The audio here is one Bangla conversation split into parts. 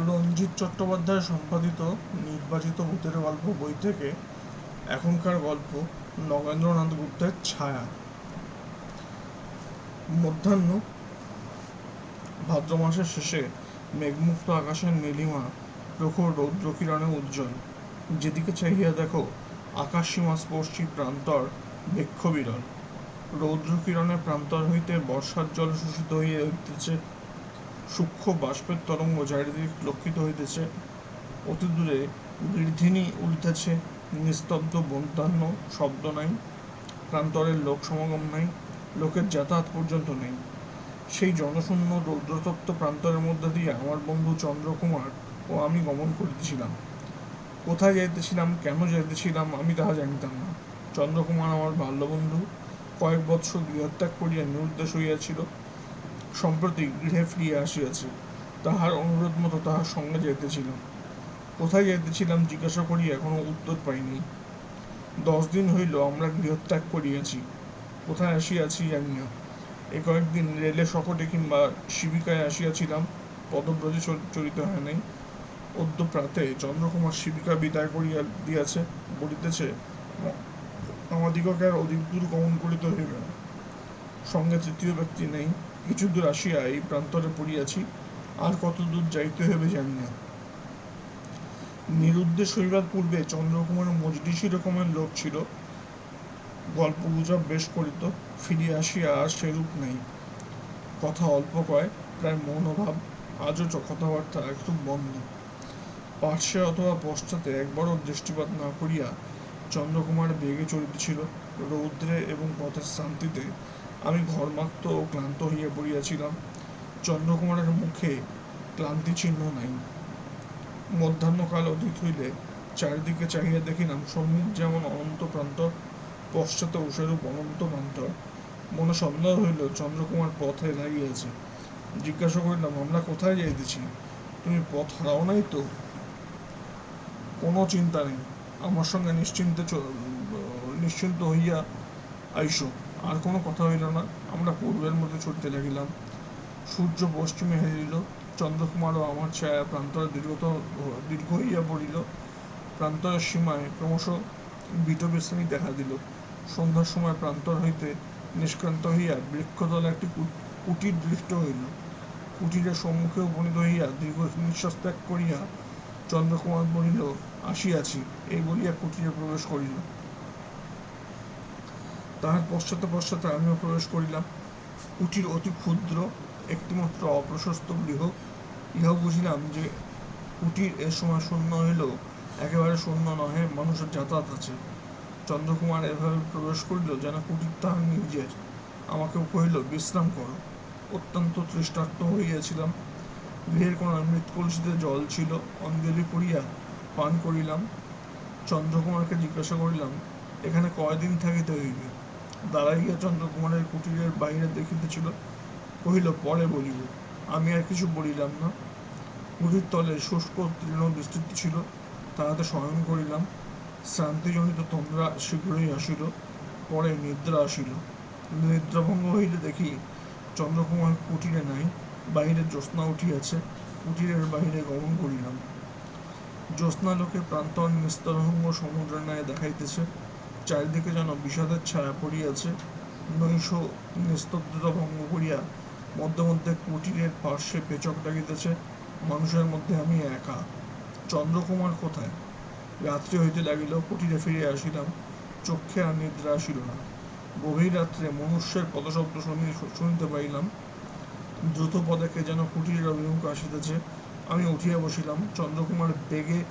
রঞ্জিত চট্টোপাধ্যায় সম্পাদিত নির্বাচিত ভূতের গল্প বই থেকে এখনকার গল্প নগেন্দ্রনাথ গুপ্তের ছায়া। মধ্যাহ্ন ভাদ্র মাসের শেষে মেঘমুক্ত আকাশের নীলিমা প্রখর রৌদ্রকিরণে উজ্জ্বল। যেদিকে চাহিয়া দেখো আকাশ সীমা স্পর্শী প্রান্তর বৃক্ষ বিরল রৌদ্রকিরণের প্রান্তর হইতে বর্ষার জল শোষিত হইয়া উঠিতেছে সূক্ষ্ম বাষ্পের তরঙ্গ চারিদিক লক্ষিত হইতেছে। অতি দূরে গির্ধিনী উঠিতেছে, নিস্তব্ধ বন্ধান্য শব্দ নাই, প্রান্তরের লোক সমাগম নাই, লোকের যাতায়াত পর্যন্ত নেই। সেই জনশূন্য রৌদ্রতপ্ত প্রান্তরের মধ্যে দিয়ে আমার বন্ধু চন্দ্রকুমার ও আমি গমন করিতেছিলাম। কোথায় যাইতেছিলাম, কেন যাইতেছিলাম আমি তাহা জানিতাম না। চন্দ্রকুমার আমার বাল্যবন্ধু, কয়েক বৎসর গৃহত্যাগ করিয়া নিরুদ্দেশ হইয়াছিল সম্প্রতি গৃহে ফিরিয়া আসিয়াছে, তাহার অনুরোধ মতো তাহার সঙ্গে যাইতেছিলাম। কোথায় যাইতেছিলাম জিজ্ঞাসা করি এখনও উত্তর পাইনি। দশ দিন হইল আমরা গৃহত্যাগ করিয়াছি, কোথায় আসিয়াছি জানি না। এ কয়েকদিন রেলে শকটে কিংবা শিবিকায় আসিয়াছিলাম, পদব্রজে চলিতে হয় নাই। অদ্য প্রাতে চন্দ্রকুমার শিবিকা বিদায় করিয়া দিয়াছে, বলিতেছে আমাদিগকে আর অধিক দূর গমন করিতে হইবে না। সঙ্গে তৃতীয় ব্যক্তি নেই কিছু দূর আসিয়া এই প্রান্তরে পড়িয়াছি, আর কত দূর যাইতে হইবে জানি না। নিরুদ্দেশ হইবার পূর্বে চন্দ্রকুমার মজলিসি রকমের লোক ছিল। গল্প গুজব বেশ করিত, ফিরিয়া আসিয়া আর সেরূপ নেই। কথা অল্প কয়, প্রায় মনোভাব, আজও কথাবার্তা একটু বন্ধ। পার্শ্বে অথবা পশ্চাতে একবারও দৃষ্টিপাত না করিয়া চন্দ্রকুমার বেগে চলিতেছিল, রৌদ্রে এবং পথের শান্তিতে আমি ঘর্মাক্ত ও ক্লান্ত হইয়া পড়িয়াছিলাম। চন্দ্রকুমারের মুখে ক্লান্তি চিহ্ন নাই। মধ্যাহ্নকাল অতীত হইলে চারিদিকে চাহিয়া দেখিলাম সম্মুখ যেমন অনন্ত প্রান্তর পশ্চাতে সেরূপ অনন্ত প্রান্তর। মনে সন্দেহ হইল, চন্দ্রকুমার পথে লাগিয়াছে। জিজ্ঞাসা করিলাম, আমরা কোথায় যাইতেছি? তুমি পথ হারাও নাই তো? কোনো চিন্তা নেই। আমার সঙ্গে নিশ্চিন্তে নিশ্চিন্ত হইয়া আইসো। আর কোনো কথা হইল না। আমরা পূর্বের মতো ছুটতে লাগিলাম। সূর্য পশ্চিমে হেরিল চন্দ্রকুমার ও আমার ছায়া প্রান্তরে দীর্ঘত দীর্ঘ হইয়া পড়িল। প্রান্তরের সীমায় ক্রমশ বিটবিশ্রেণী দেখা দিল। সন্ধ্যার সময় প্রান্তর হইতে নিষ্ক্রান্ত হইয়া বৃক্ষতলে একটি কুটির দৃষ্ট হইল। কুটিরের সম্মুখে উপনীত হইয়া দীর্ঘ নিঃশ্বাস ত্যাগ করিয়া চন্দ্রকুমার বলিল, আসিয়াছি। এই বলিয়া কুটিরে প্রবেশ করিল। তাহার পশ্চাতে পশ্চাতে আমিও প্রবেশ করিলাম। কুটির অতি ক্ষুদ্র, একটিমাত্র অপ্রশস্ত গৃহ। ইহা বুঝিলাম যে কুটির এ সময় শূন্য হইলেও একেবারে শূন্য নহে, মানুষের যাতায়াত আছে। চন্দ্রকুমার এভাবে প্রবেশ করিল যেন কুটির তাহার নিজের। আমাকেও কহিল, বিশ্রাম করো। অত্যন্ত তৃষ্ণার্ত হইয়াছিলাম। গৃহের কোন মৃত কলসিতে জল ছিল, অঞ্জলি করিয়া পান করিলাম। চন্দ্রকুমারকে জিজ্ঞাসা করিলাম, এখানে কয়দিন থাকিতে হইবে? দাঁড়াইয়া চন্দ্রকুমারের কুটিরের বাহিরে দেখিতেছিল, কহিল, পরে বলিব। আমি আর কিছু বলিলাম না। কুটির তলে শুষ্ক তৃণ বিস্তৃত ছিল, তাহাতে শয়ন করিলাম। শ্রান্তিজনিত তন্দ্রা শীঘ্রই আসিল, পরে নিদ্রা আসিল। নিদ্রাভঙ্গ হইলে দেখি চন্দ্রকুমার কুটিরে নাই, বাহিরে জ্যোৎস্না উঠিয়াছে, কুটিরের বাহিরে গমন করিলাম। জ্যোৎস্নালোকে প্রান্তর নিস্তরঙ্গ সমুদ্রের ন্যায় দেখাইতেছে চারিদিকে যেন বিষাদের ছায়া পড়িয়াছে নৈশ নিস্তব্ধতা ভঙ্গ করিয়া মধ্যে মধ্যে কুটিরের পার্শ্বে পেচক ডাকিতেছে, মানুষের মধ্যে আমি একা। চন্দ্রকুমার কোথায়? রাত্রি হইতে লাগিল, কুটিরে ফিরে আসিলাম। চক্ষে আর নিদ্রা আসিল না। গভীর রাত্রে মনুষ্যের পদশব্দ শুনি, শুনিতে পাইলাম, দ্রুত পদকে যেন কুটিরের অভিমুখে আসিতেছে। আমি উঠিয়া বসিলাম। চন্দ্রকুমার বেগে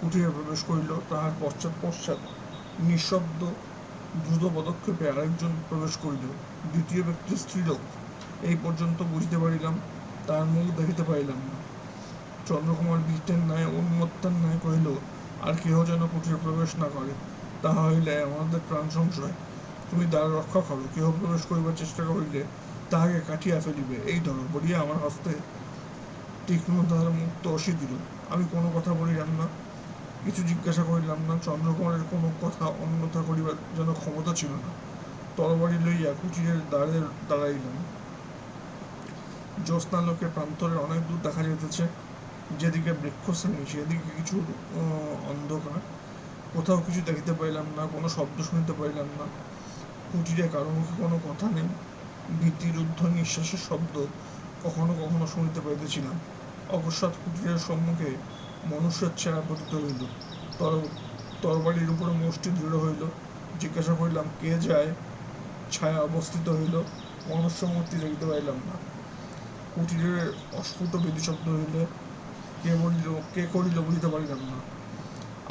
কুটিরে প্রবেশ করিল। তাহার পশ্চাৎ পশ্চাৎ নিঃশব্দ দ্রুত পদক্ষেপে আরেকজন প্রবেশ করিল, দ্বিতীয় ব্যক্তি স্ত্রীলোক এই পর্যন্ত বুঝতে পারিলাম, তার মুখ দেখিতে পাইলাম না। চন্দ্রকুমার বীরটের ন্যায় উন্মত্তার ন্যায় কহিল, আর কেহ যেন কুটিরে প্রবেশ না করে, তাহা হইলে আমাদের প্রাণ সংশয়। তুমি দ্বার রক্ষা করো, কেহ প্রবেশ করিবার চেষ্টা করিলে তাহাকে কাটিয়া ফেলিবে। এই ধরো, বলিয়া আমার হস্তে তীক্ষ্ণ তাহার মুক্ত অসি দিল। আমি কোনো কথা বলিলাম না। কিছু জিজ্ঞাসা করিলাম না, চন্দ্রকুমারের কোনো কথা অন্যথা করিবার যেন ক্ষমতা ছিল না। তরবারি লইয়া কুটিরের দ্বারে দাঁড়াইলাম। জ্যোৎস্না জ্যোৎস্নালোকে প্রান্তরের অনেক দূর দেখা যাইতেছে, যেদিকে বৃক্ষশ্রেণী, সেদিকে কিছু অন্ধকার। কোথাও কিছু দেখিতে পাইলাম না, কোনো শব্দ শুনিতে পাইলাম না। কুটিরে কারও মুখে কোনো কথা নেই, ভীতিরুদ্ধ নিঃশ্বাসের শব্দ কখনো কখনো শুনিতে পাইতেছিলাম। অকস্মাৎ কুটিরের সম্মুখে মনুষ্যের ছায়া পতিত হইল। তর তরবারির উপরে মুষ্টি দৃঢ় হইল। জিজ্ঞাসা করিলাম, কে যায়? ছায়া অবস্থিত হইল। মনুষ্য মূর্তি দেখিতে পাইলাম না। কুটিরের অস্ফুট শব্দ হইলে কে বলিল, কে করিল বুঝিতে পারিলাম না।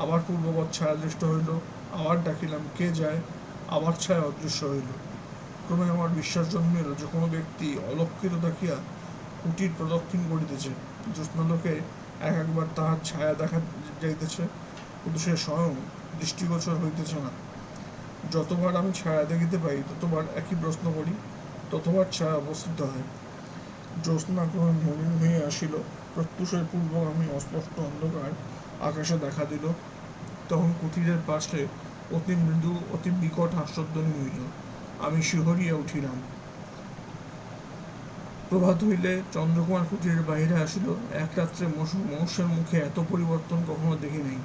আবার পূর্ববৎ ছায়া দৃষ্ট হইল। আবার ডাকিলাম, কে যায়? আবার ছায়া অদৃশ্য হইল। ক্রমে আমার বিশ্বাস জন্মিল যে কোনো ব্যক্তি অলক্ষিত দেখিয়া কুটির প্রদক্ষিণ করিতেছে। জ্যোৎস্নালোকে এক একবার তাহার ছায়া দেখা যাইতেছে, কিন্তু সে স্বয়ং দৃষ্টিগোচর হইতেছে না। যতবার আমি ছায়া দেখিতে পাই, ততবার একই প্রশ্ন করি, ততবার ছায়া অবস্থিত হয়। জ্যোৎস্না ক্রমে মলিন হয়ে আসিল, প্রত্যুষের পূর্বগামী অস্পষ্ট অন্ধকার আকাশে দেখা দিল। তখন কুটিরের পাশে অতি মৃদু, অতি বিকট হাস্যধ্বনি হইল। আমি শিহরিয়া উঠিলাম। প্রভাত হইলে চন্দ্রকুমার কুটিরের বাহিরে আসিল। এক রাত্রে মনুষ্যের মুখে এত পরিবর্তন কখনো দেখি নাই।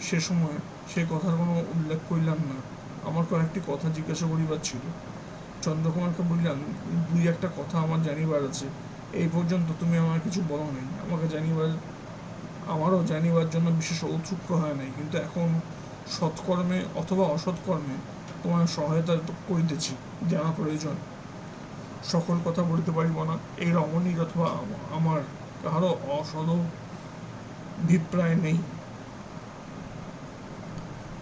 সে সময় সে কথার কোনো উল্লেখ করিলাম না। আমার কয়েকটি কথা জিজ্ঞাসা করিবার ছিল। চন্দ্রকুমারকে বললাম, দুই একটা কথা আমার জানিবার আছে। এই পর্যন্ত তুমি আমার কিছু বলো নাই। আমাকে জানিবার আমারও জানিবার জন্য বিশেষ ঔৎসুক্য হয় নাই। কিন্তু এখন সৎকর্মে অথবা অসৎকর্মে তোমার সহায়তা করিতেছি। জানা প্রয়োজন। সকল কথা বলিতে পারিব না এই রমণীর অথবা আমার কাহারও অসদ অভিপ্রায় নেই।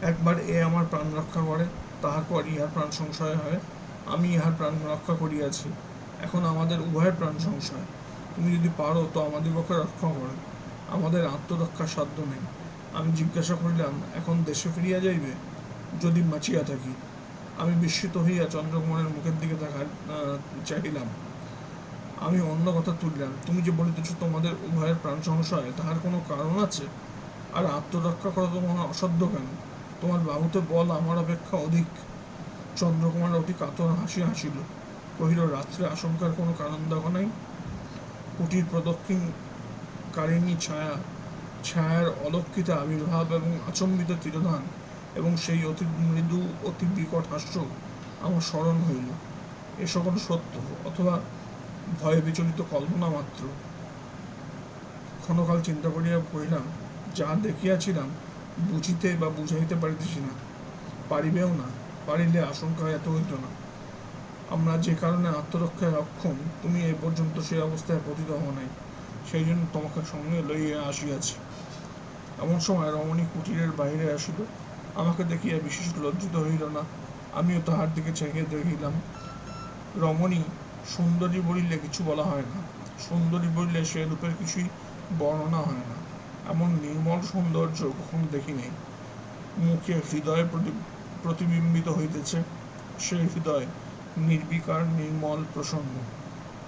একবার এ আমার প্রাণ রক্ষা করে, তাহার পর ইহার প্রাণ সংশয় হয়। আমি ইহার প্রাণ রক্ষা করিয়াছি। এখন আমাদের উভয়ের প্রাণ সংশয়। তুমি যদি পারো, তো আমাদের পক্ষে রক্ষা করো। আমাদের আত্মরক্ষার সাধ্য নেই। আমি জিজ্ঞাসা করিলাম, এখন দেশে ফিরিয়া যাইবে? যদি বাঁচিয়া থাকি আমি বিস্মিত হইয়া চন্দ্রকুমারের মুখের দিকে দেখা চাহিলাম। আমি অন্য কথা তুলিলাম। তুমি যে বলিতেছ তোমাদের উভয়ের প্রাণ সংশয়, তাহার কোনো কারণ আছে? আর আত্মরক্ষা করা তোমার অসাধ্য কেন? তোমার বাহুতে বল আমার অপেক্ষা অধিক। চন্দ্রকুমার অতি কাতর হাসি হাসিল। কহিল, রাত্রে আশঙ্কার কোনো কারণ দেখো নাই? কুটির প্রদক্ষিণকারিণী ছায়া, ছায়ার অলক্ষিত আবির্ভাব এবং আচম্বিত তিরোধান। এবং সেই অতি মৃদু, অতি বিকট হাস্য আমার স্মরণ হইল। এ সকল সত্য, অথবা ভয়ে বিচলিত কল্পনা মাত্র। ক্ষণকাল চিন্তা করিয়া কহিলাম, যা দেখিয়াছিলাম, বুঝিতে বা বুঝাইতে পারিতেছি না। পারিবেও না, পারিলে আশঙ্কা এত হইত না। আমরা যে কারণে আত্মরক্ষায় অক্ষম, তুমি এ পর্যন্ত সেই অবস্থায় পতিত হও নাই। সেই জন্য তোমাকে সঙ্গে লইয়া আসিয়াছি। এমন সময় রমণী কুটিরের বাইরে আসিল। আমাকে দেখিয়া বিশেষ লজ্জিত হইল না। আমিও তাহার দিকে চাহিয়া দেখিলাম। রমণী, সুন্দরী বলিলে কিছু বলা হয় না। সুন্দরী বলিলে সে রূপের কিছুই বর্ণনা হয় না। এমন নির্মল সৌন্দর্য কখনো দেখি নাই। মুখে হৃদয় প্রতি- প্রতিবিম্বিত হইতেছে। সেই হৃদয় নির্বিকার, নির্মল, প্রসন্ন।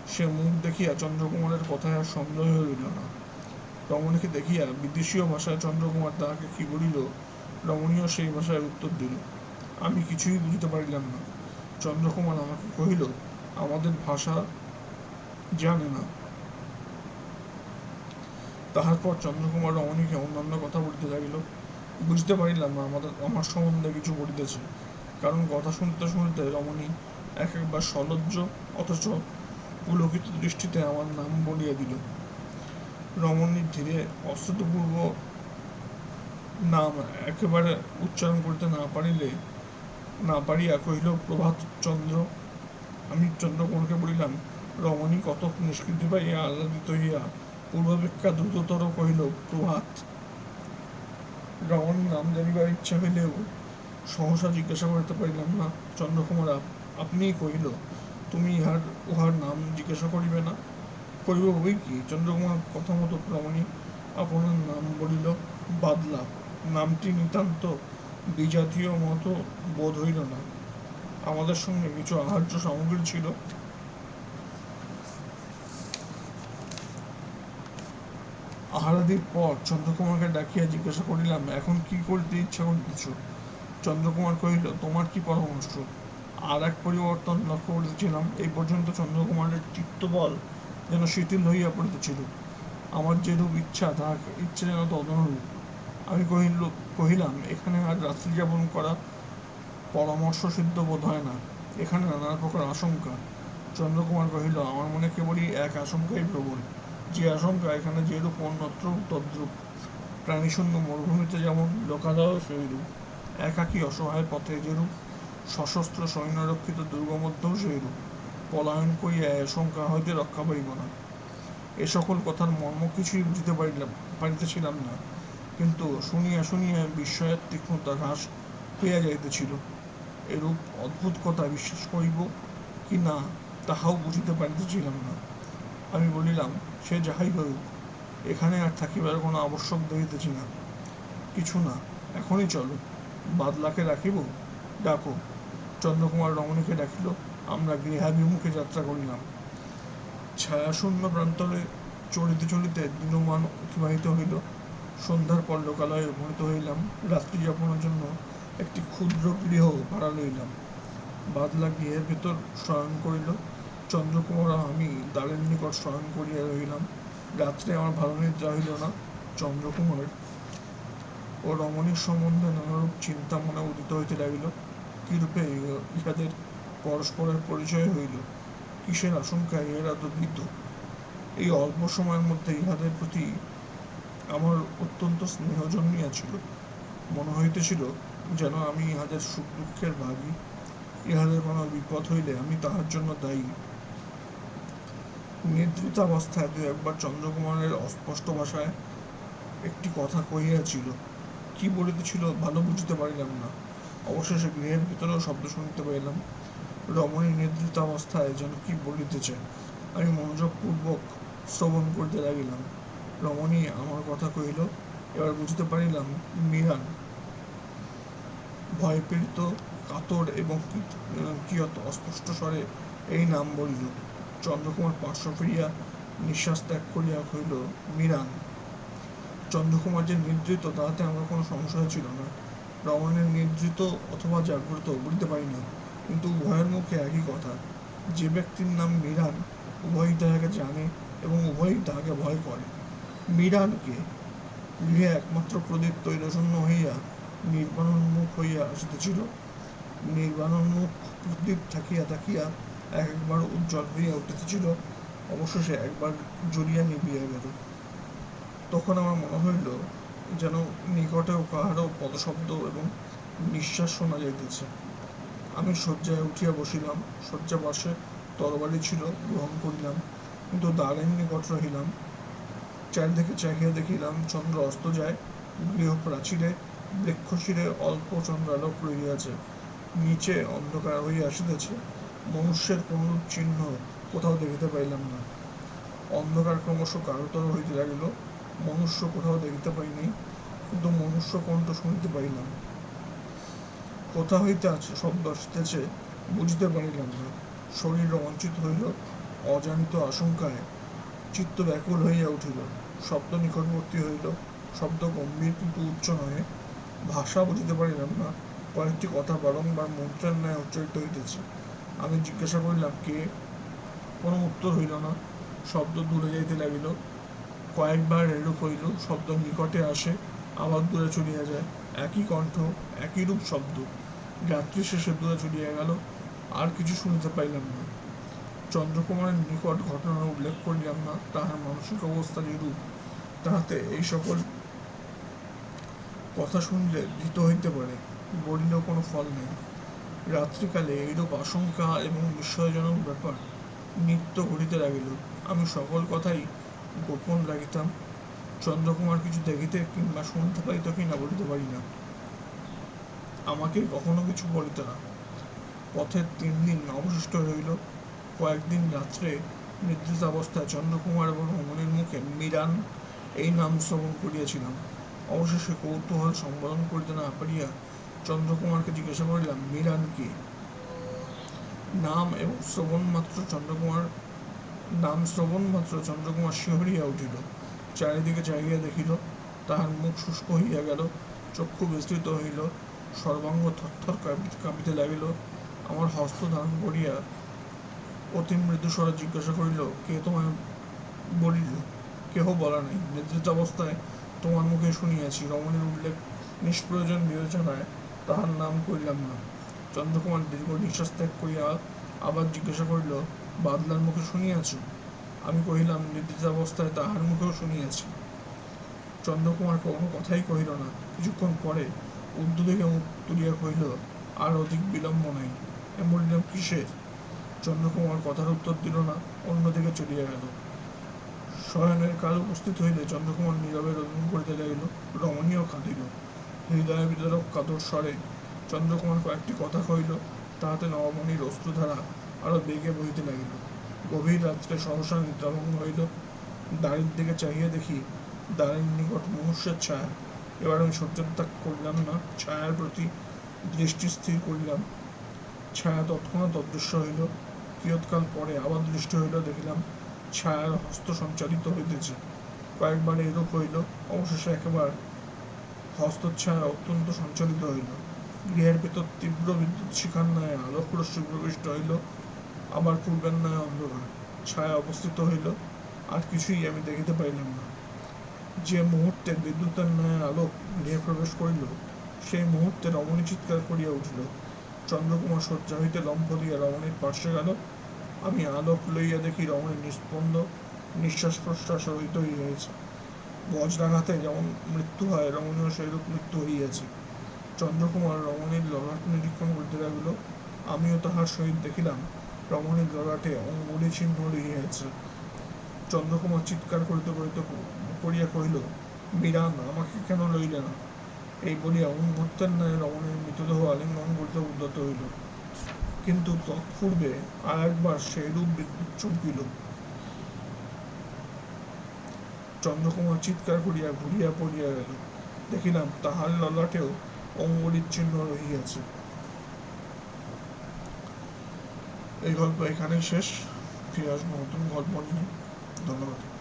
সে মুখ দেখিয়া চন্দ্রকুমারের কথায় আর সন্দেহ হইল না। রমণীকে দেখিয়া বিদেশীয় ভাষায় চন্দ্রকুমার তাহাকে কি বলিল? রমণীও সেই ভাষায় উত্তর দিল। আমি কিছুই বুঝিতে পারিলাম না। চন্দ্রকুমার আমাকে কহিল, আমাদের ভাষা জানে না। তাহার পর চন্দ্রকুমার রমণীকে অন্যান্য কথা বলিতে লাগিল। বুঝতে পারিলাম না, আমাদের, আমার সম্বন্ধে কিছু বলিতেছে। কারণ কথা শুনতে শুনতে রমণী এক একবার সলজ্জ, অথচ পুলকিত দৃষ্টিতে আমার নাম বলিয়া দিল। রমণীর ধীরে অস্তুতপূর্ব নাম একেবারে উচ্চারণ করতে না পারিলে, না পারিয়া কহিল, প্রভাত চন্দ্র, আমি চন্দ্রকুমারকে বলিলাম, রমণী কত নিষ্কৃতি পাইয়া আহ্লাদিত হইয়া পূর্বাপেক্ষা দ্রুততর কহিল, প্রভাত রমণীর নাম জানিবার ইচ্ছা হইলেও সহসা জিজ্ঞাসা করিতে পারিলাম না, চন্দ্রকুমার, আপ- আপনিই কহিল, তুমি ইহার, উহার নাম জিজ্ঞাসা করিবে না? করিব বই কি? চন্দ্রকুমার, কথা মতো রমণী, আপনার নাম বলিল, বাদলা। নামটি নিতান্ত বিজাতীয় মতো বোধ হইল না। আমাদের সঙ্গে কিছু আহার্য সামগ্রী ছিল। আহারাদির পর চন্দ্রকুমারকে ডাকিয়া জিজ্ঞাসা করিলাম, এখন কি করিতে ইচ্ছা করিতেছ? চন্দ্রকুমার কহিল, তোমার কি পরামর্শ? আর এক পরিবর্তন লক্ষ্য করিতেছিলাম। এই পর্যন্ত চন্দ্রকুমারের চিত্তবল যেন শিথিল হইয়া পড়িতেছিল। আমার যেরূপ ইচ্ছা তাহা ইচ্ছে যেন তদনুরূপ আমি কহিল, কহিলাম, এখানে আর রাত্রি যাপন করা পরামর্শ সিদ্ধ বোধ হয় না। এখানে নানা প্রকার আশঙ্কা। চন্দ্রকুমার কহিল, আমার মনে কেবলই এক আশঙ্কাই প্রবল। যে আশঙ্কা এখানে যেরূপ অন্যত্র তদ্রূপ। প্রাণীশূন্য মরুভূমিতে যেমন লোকালয় সেইরূপ। একাকী অসহায় পথে যেরূপ। সশস্ত্র সৈন্যরক্ষিত দুর্গমধ্যেও সেইরূপ। পলায়ন করিয়া আশঙ্কা হইতে রক্ষা পাইব না। এ সকল কথার মর্ম কিছুই বুঝিতে পারিলাম পারিতেছিলাম না। কিন্তু শুনিয়া শুনিয়া বিস্ময়ের তীক্ষ্ণতা হ্রাস হইয়া যাইতেছিল। এরূপ অদ্ভুত কথা বিশ্বাস করিব কি না, তাহাও বুঝিতে পারিতেছিলাম না। আমি বলিলাম, সে যাহাই হোক এখানে আর থাকিবার কোনো আবশ্যক দেখিতেছি না। কিছু না, এখনই চলো। বাদলাকে রাখিব? ডাকো। চন্দ্রকুমার রমণীকে ডাকিল, আমরা গৃহাভিমুখে যাত্রা করিলাম। ছায়াশূন্য প্রান্তরে চলিতে চলিতে দিনমান অতিবাহিত হইল। সন্ধ্যার পর লোকালয়ে উপনীত হইলাম, রাত্রি যাপনের জন্য একটি ক্ষুদ্র গৃহ ভাড়া লইলাম। বাদলা গৃহের ভেতর শয়ন করিল, চন্দ্রকুমার আমি দ্বারের নিকট শয়ন করিয়া রহিলাম। রাত্রে আমার ভালো নিদ্রা হইল না, চন্দ্রকুমার ও রমণীর সম্বন্ধে নানারূপ চিন্তা মনে উদিত হইতে লাগিল। কিরূপে ইহাদের পরস্পরের পরিচয় হইল? কিসের আশঙ্কায় এরা তো এই অল্প সময়ের মধ্যে ইহাদের প্রতি আমার অত্যন্ত স্নেহ জন্মিয়াছিল মনে হইতেছিল যেন আমি ইহাদের সুখ দুঃখের ভাগী। ইহাদের কোনো বিপদ হইলে আমি তাহার জন্য দায়ী। নিদ্রিত অবস্থায় দু একবার চন্দ্রকুমারের অস্পষ্ট ভাষায় একটি কথা কহিয়াছিল। কি বলিতেছিল ভালো বুঝিতে পারিলাম না। অবশেষে গৃহের ভিতরেও শব্দ শুনিতে পাইলাম, রমণী নিদ্রিত অবস্থায় যেন কি বলিতেছে। আমি মনোযোগপূর্বক শ্রবণ করিতে লাগিলাম। রমণী আমার কথা কহিল, এবার বুঝতে পারিলাম মিরান ভয়পীড়িত, কাতর এবং কিয়ত অস্পষ্ট স্বরে এই নাম বলিল। চন্দ্রকুমার পার্শ্ব ফিরিয়া নিঃশ্বাস ত্যাগ করিয়া কহিল মিরান চন্দ্রকুমার যে নিদ্রিত, তাহাতে আমার কোনো সংশয় ছিল না। রমণের নিদ্রিত অথবা জাগ্রত বুঝতে পারি না কিন্তু উভয়ের মুখে একই কথা। যে ব্যক্তির নাম মিরান উভয়ই তাহাকে জানে এবং উভয়ই তাহাকে ভয় করে। মিরানকে গৃহে একমাত্র প্রদীপ তৈলশূন্য হইয়া নির্বাণোন্মুখ হইয়া আসিতেছিল। নির্বাণোন্মুখ প্রদীপ থাকিয়া থাকিয়া এক একবার উজ্জ্বল হইয়া উঠিতেছিল। অবশেষে একবার জ্বলিয়া নিবিয়া গেল। তখন আমার মনে হইল যেন নিকটেও কাহারও পদশব্দ এবং নিঃশ্বাস শোনা যাইতেছে। আমি শয্যায় উঠিয়া বসিলাম শয্যা পাশে তরবারি ছিল গ্রহণ করিলাম, কিন্তু দ্বারের নিকট রহিলাম। চারিদিকে চাহিয়া দেখিলাম চন্দ্র অস্ত যায় গৃহ প্রাচীরে বৃক্ষশিরে অল্প চন্দ্রালোক রহিয়াছে নিচে অন্ধকার হইয়া আসিতেছে। মনুষ্যের কোনরূপ চিহ্ন কোথাও দেখিতে পাইলাম না। অন্ধকার ক্রমশ কারতর হইতে লাগিল, মনুষ্য কোথাও দেখিতে পাই নাই কিন্তু মনুষ্য কণ্ঠ শুনিতে পাইলাম। কোথা হইতে আছে শব্দ আসিতেছে বুঝিতে পারিলাম না। শরীর রোমাঞ্চিত হইল, অজানিত আশঙ্কায় চিত্ত ব্যাকুল হইয়া উঠিল, শব্দ নিকটবর্তী হইল, শব্দ গম্ভীর কিন্তু উচ্চ নহে। ভাষা বুঝিতে পারিলাম না, কয়েকটি কথা বারংবার মন্ত্রের ন্যায় উচ্চারিত হইতেছে। আমি জিজ্ঞাসা করিলাম, কে? কোনো উত্তর হইল না। শব্দ দূরে যাইতে লাগিল। কয়েকবার এরূপ হইল, শব্দ নিকটে আসে, আবার দূরে চলিয়া যায়। একই কণ্ঠ, একই রূপ শব্দ। রাত্রি শেষে দূরে চলিয়া গেল, আর কিছু শুনিতে পাইলাম না। চন্দ্রকুমারের নিকট ঘটনার উল্লেখ করিলাম না, তাহার মানসিক অবস্থা যেরূপ তাহাতে এই সকল কথা শুনলে ভীত হইতে পারে, বলিলেও কোনো ফল নেই। রাত্রিকালে এইরূপ আশঙ্কা এবং বিস্ময়জনক ব্যাপার নিত্য ঘটিতে লাগিল। আমি সকল কথাই গোপন রাখিতাম। চন্দ্রকুমার কিছু দেখিতে কিংবা শুনতে পাইত কিনা বলিতে পারি না। আমাকে কখনো কিছু বলিত না। পথের তিন দিন অবশিষ্ট রইল। কয়েকদিন রাত্রে নিদ্রিত অবস্থায় চন্দ্রকুমার এবং রমণীর মুখে মিরান এই নাম শ্রবণ করিয়াছিলাম। অবশেষে কৌতূহল সম্বোধন করিতে না পারিয়া চন্দ্রকুমারকে জিজ্ঞাসা করিলাম, মিরান কে? নাম এবং শ্রবণ মাত্র চন্দ্রকুমার, নাম শ্রবণ মাত্র চন্দ্রকুমার শিহরিয়া উঠিল। চারিদিকে চাহিয়া দেখিল, তাহার মুখ শুষ্ক হইয়া গেল, চক্ষু বিস্তৃত হইল, সর্বাঙ্গ থরথর কাঁপিতে লাগিল। আমার হস্ত ধারণ করিয়া অতি মৃদু স্বরে জিজ্ঞাসা করিল, কে তোমায় বলিল? কেহ বলা নাই। নিদ্রিতাবস্থায় তোমার মুখে শুনিয়াছি। রমণীর উল্লেখ নিষ্প্রয়োজন বিবেচনায় তাহার নাম করিলাম না। চন্দ্রকুমার দীর্ঘ নিঃশ্বাস ত্যাগ করিয়া আবার জিজ্ঞাসা করিল, বাদলার মুখে শুনিয়াছি? আমি কহিলাম নিদ্রিতাবস্থায় তাহার মুখেও শুনিয়াছি। চন্দ্রকুমার কোনো কথাই কহিল না। কিছুক্ষণ পরে উদ্যোগে মুখ তুলিয়া কহিল, আর অধিক বিলম্ব নাই। আমি বলিলাম কিসের? চন্দ্রকুমার কথার উত্তর দিল না, অন্যদিকে চলিয়া গেল। শয়নের কাল উপস্থিত হইলে চন্দ্রকুমার নীরবে রোদন করিতে লাগিল, রমণীয় কাঁদিল হৃদয় বিদারক কাতর স্বরে চন্দ্রকুমার কয়েকটি কথা কহিল, তাহাতে নবমণির অস্ত্রধারা আরও বেগে বহিতে লাগিল। গভীর রাত্রে সহসা নিদ্রাভঙ্গ হইল। দ্বারের দিকে চাহিয়া দেখি দ্বারের নিকট মনুষ্যের ছায়া। এবার আমি সহ্য ত্যাগ করিলাম না, ছায়ার প্রতি দৃষ্টি স্থির করিলাম। ছায়া তৎক্ষণাৎ অদৃশ্য হইল। কিয়ৎকাল পরে আবার দৃষ্টি হইল, দেখিলাম ছায়ার হস্ত সঞ্চালিত হইতেছে। কয়েকবার এরূপ হইল, অবশেষে একেবার হস্তচ্ছায়া অত্যন্ত সঞ্চালিত হইল। গৃহের ভিতর তীব্র বিদ্যুৎ শিখার ন্যায় আলোক রশ্মি প্রবিষ্ট হইল, আবার পূর্বের ন্যায় অন্ধকার। ছায়া অবস্থিত হইল, আর কিছুই আমি দেখিতে পাইলাম না। যে মুহূর্তে বিদ্যুতের ন্যায় আলোক গৃহে প্রবেশ করিল, সেই মুহূর্তে রমণী চিৎকার করিয়া উঠিল। চন্দ্রকুমার শয্যা হইতে লম্ফ দিয়া রমণীর পার্শ্বে গেল আমি আলোক লইয়া দেখি রমণীর নিস্পন্দ নিঃশ্বাস প্রশ্বাস রহিত হইয়াছে বজ্রাঘাতে যেমন মৃত্যু হয় রমণীয় সেইরূপ মৃত্যু হইয়াছে। চন্দ্রকুমার রমণীর ললাট নিরীক্ষণ করিতে লাগিল। আমিও তাহার সহিত দেখিলাম, রমণীর ললাটে অঙ্গুলি চিহ্ন রহিয়াছে। চন্দ্রকুমার চিৎকার করিতে করিতে করিয়া কহিল বিরান আমাকে কেন লইলে না? এই বলিয়া উন্মত্তের ন্যায় রমণীর মৃতদেহ আলিঙ্গন করিতে উদ্যত হইল। কিন্তু তৎপূর্বে আর একবার সেইরূপ বিদ্যুৎ চমকিল। চন্দ্রকুমার চিৎকার করিয়া ঘুরিয়া পড়িয়া গেল। দেখিলাম তাহার ললাটেও অঙ্গুলির চিহ্ন রহিয়াছে। এই গল্প এখানেই শেষ। ফিরে আসব নতুন গল্প নিয়ে। ধন্যবাদ।